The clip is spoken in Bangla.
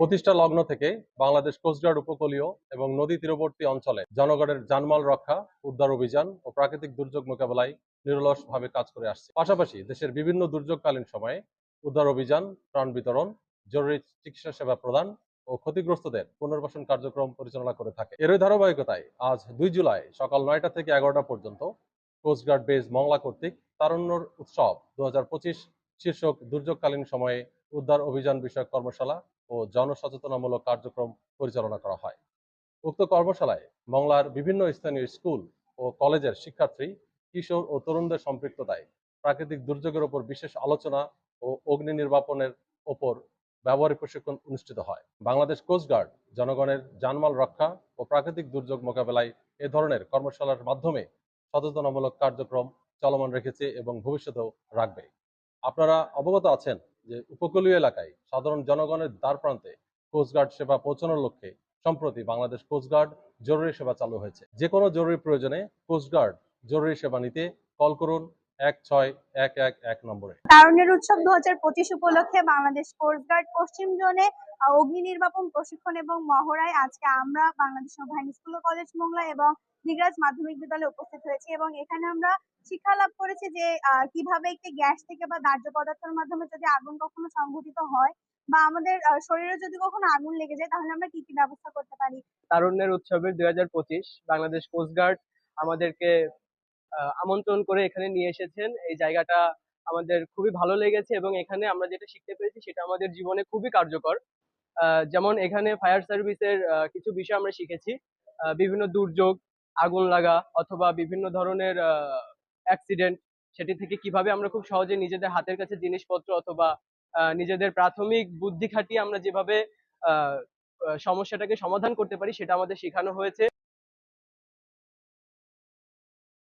প্রতিষ্ঠা লগ্ন থেকে বাংলাদেশ কোস্টগার্ড উপকূলীয় এবং নদী তীরবর্তী অঞ্চলে জনগণের জানমাল রক্ষা, উদ্ধার অভিযান ও প্রাকৃতিক দুর্যোগ মোকাবেলায় নিরলসভাবে কাজ করে আসছে। পাশাপাশি দেশের বিভিন্ন দুর্যোগকালীন সময়ে উদ্ধার অভিযান, ত্রাণ বিতরণ, জরুরি চিকিৎসা সেবা প্রদান ও ক্ষতিগ্রস্তদের পুনর্বাসন কার্যক্রম পরিচালনা করে থাকে। এরই ধারাবাহিকতায় আজ দুই জুলাই সকাল নয়টা থেকে এগারোটা পর্যন্ত কোস্টগার্ড বেজ মংলা কর্তৃক তারুণ্যর উৎসব দু হাজার পঁচিশ শীর্ষক দুর্যোগকালীন সময়ে উদ্ধার অভিযান বিষয়ক কর্মশালা ও জনসচেতনামূলক কার্যক্রম পরিচালনা করা হয়। উক্ত কর্মশালায় মংলার বিভিন্ন স্থানীয় স্কুল ও কলেজের শিক্ষার্থী, কিশোর ও তরুণদের সম্পৃক্ততায় প্রাকৃতিক দুর্যোগের ওপর বিশেষ আলোচনা ও অগ্নি নির্বাপনের ওপর ব্যবহারিক প্রশিক্ষণ অনুষ্ঠিত হয়। বাংলাদেশ কোস্টগার্ড জনগণের জানমাল রক্ষা ও প্রাকৃতিক দুর্যোগ মোকাবেলায় এ ধরনের কর্মশালার মাধ্যমে সচেতনামূলক কার্যক্রম চলমান রেখেছে এবং ভবিষ্যতেও রাখবে। আপনারা অবগত আছেন যে উপকূলীয় এলাকায় সাধারণ জনগণের দ্বার প্রান্তে কোস্টগার্ড সেবা পৌঁছানোর লক্ষ্যে সম্প্রতি বাংলাদেশ কোস্টগার্ড জরুরি সেবা চালু হয়েছে। যে কোনো জরুরি প্রয়োজনে কোস্টগার্ড জরুরি সেবা নিতে কল করুন। এক ছয় এক এক এক নম্বরে। তারুণ্যের উৎসব দু হাজার পঁচিশ উপলক্ষে বাংলাদেশ কোস্টগার্ড পশ্চিম জোনে অগ্নি নির্বাপন প্রশিক্ষণ এবং মহড়ায় আজকে আমরা বাংলাদেশ নৌবাহিনী স্কুল কলেজ মোংলা এবং দিগরাজ মাধ্যমিক বিদ্যালয়ে উপস্থিত হয়েছি এবং এখানে আমরা শিক্ষা লাভ করেছি যে আহ, কীভাবে একটি গ্যাস থেকে বা দাহ্য পদার্থের মাধ্যমে যদি আগুন কখনো সংঘটিত হয় বা আমাদের শরীরে যদি কখনো আগুন লেগে যায় তাহলে আমরা কি কি ব্যবস্থা করতে পারি? তারুণ্যের উৎসবের দুই হাজার পঁচিশ বাংলাদেশ কোস্টগার্ড আমাদেরকে আমন্ত্রণ করে এখানে নিয়ে এসেছেন। এই জায়গাটা আমাদের খুবই ভালো লেগেছে এবং এখানে আমরা যেটা শিখতে পেরেছি সেটা আমাদের জীবনে খুবই কার্যকর। যেমন এখানে ফায়ার সার্ভিসের কিছু বিষয় আমরা শিখেছি। বিভিন্ন দুর্যোগ, আগুন লাগা অথবা বিভিন্ন ধরনের অ্যাক্সিডেন্ট সেটি থেকে কীভাবে আমরা খুব সহজে নিজেদের হাতের কাছে জিনিসপত্র অথবা নিজেদের প্রাথমিক বুদ্ধি খাটিয়ে আমরা যেভাবে সমস্যাটাকে সমাধান করতে পারি সেটা আমাদের শেখানো হয়েছে।